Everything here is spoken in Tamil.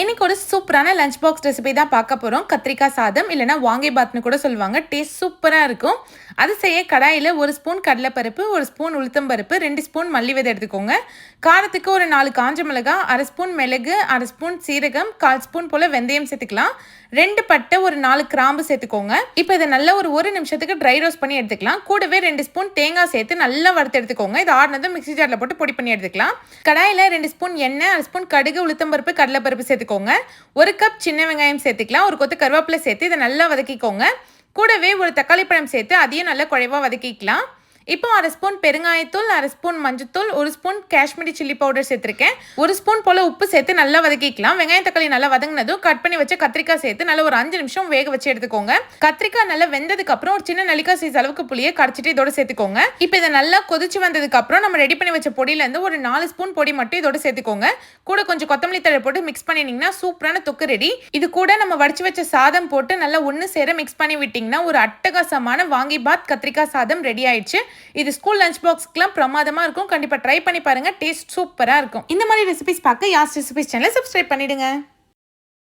இன்னைக்கு ஒரு சூப்பரான லஞ்ச் பாக்ஸ் ரெசிபி தான் பார்க்க போகிறோம் கத்திரிக்காய் சாதம் இல்லைனா வாங்கி பாத்னு கூட சொல்லுவாங்க. டேஸ்ட் சூப்பராக இருக்கும். அது செய்ய கடாயில் ஒரு ஸ்பூன் கடலைப்பருப்பு ஒரு ஸ்பூன் உளுத்தம்பருப்பு ரெண்டு ஸ்பூன் மல்லி விதை எடுத்துக்கோங்க. காரத்துக்கு ஒரு நாலு காஞ்ச மிளகா அரை ஸ்பூன் மிளகு அரை ஸ்பூன் சீரகம் கால் ஸ்பூன் போல் வெந்தயம் சேர்த்துக்கலாம். ரெண்டு பட்டை ஒரு நாலு கிராம்பு சேர்த்துக்கோங்க. இப்போ இதை நல்லா ஒரு ஒரு நிமிஷத்துக்கு ட்ரை ரோஸ்ட் பண்ணி எடுத்துக்கலாம். கூடவே ரெண்டு ஸ்பூன் தேங்காய் சேர்த்து நல்லா வறுத்து எடுத்துக்கோங்க. இது ஆடினதும் மிக்ஸி ஜாரில் போட்டு பொடி பண்ணி எடுத்துக்கலாம். கடாயில் ரெண்டு ஸ்பூன் எண்ணெய் அரை ஸ்பூன் கடுகு உளுத்தம்பருப்பு கடலைப்பருப்பு சேர்த்துக்கோங்க ஒரு கப் சின்ன வெங்காயம் சேர்த்துக்கலாம். ஒரு கொத்து கருவேப்பிலை சேர்த்து இதை நல்லா வதக்கிக்கோங்க. கூடவே ஒரு தக்காளி பழம் சேர்த்து அதையும் நல்லா குழைவாக வதக்கிக்கலாம். இப்போ அரை ஸ்பூன் பெருங்காயத்தூள் அரை ஸ்பூன் மஞ்சத்தூள் ஒரு ஸ்பூன் காஷ்மீரி சில்லி பவுடர் சேர்த்துருக்கேன். ஒரு ஸ்பூன் போல் உப்பு சேர்த்து நல்லா வதக்கிக்கலாம். வெங்காயம் தக்காளி நல்லா வதங்கினதும் கட் பண்ணி வச்ச கத்திரிக்காய் சேர்த்து நல்லா ஒரு அஞ்சு நிமிஷம் வேக வச்சு எடுத்துக்கோங்க. கத்திரிக்காய் நல்லா வெந்ததுக்கு அப்புறம் ஒரு சின்ன நலிக்காய் சைஸ் அளவுக்கு புளியை கரைச்சிட்டு இதோட சேர்த்துக்கோங்க. இப்போ இதை நல்லா கொதிச்சு வந்ததுக்கு அப்புறம் நம்ம ரெடி பண்ணி வச்ச பொடியிலேருந்து ஒரு நாலு ஸ்பூன் பொடி மட்டும் இதோட சேர்த்துக்கோங்க. கூட கொஞ்சம் கொத்தமல்லி தழை போட்டு மிக்ஸ் பண்ணினீங்கன்னா சூப்பரான தொக்கு ரெடி இது கூட நம்ம வடிச்சு வச்ச சாதம் போட்டு நல்லா ஒன்று சேர மிக்ஸ் பண்ணி விட்டிங்கன்னா ஒரு அட்டகாசமான வாங்கி பாத் கத்திரிக்காய் சாதம் ரெடி ஆயிடுச்சு. இது ஸ்கூல் லஞ்ச் பாக்ஸ்க்குலாம் பிரமாதமாக இருக்கும். கண்டிப்பாக ட்ரை பண்ணி பாருங்கள் டேஸ்ட் சூப்பராக இருக்கும். இந்த மாதிரி ரெசிபிஸ் பார்க்க யாஸ் ரெசிபிஸ் சேனலை சப்ஸ்கிரைப் பண்ணிவிடுங்க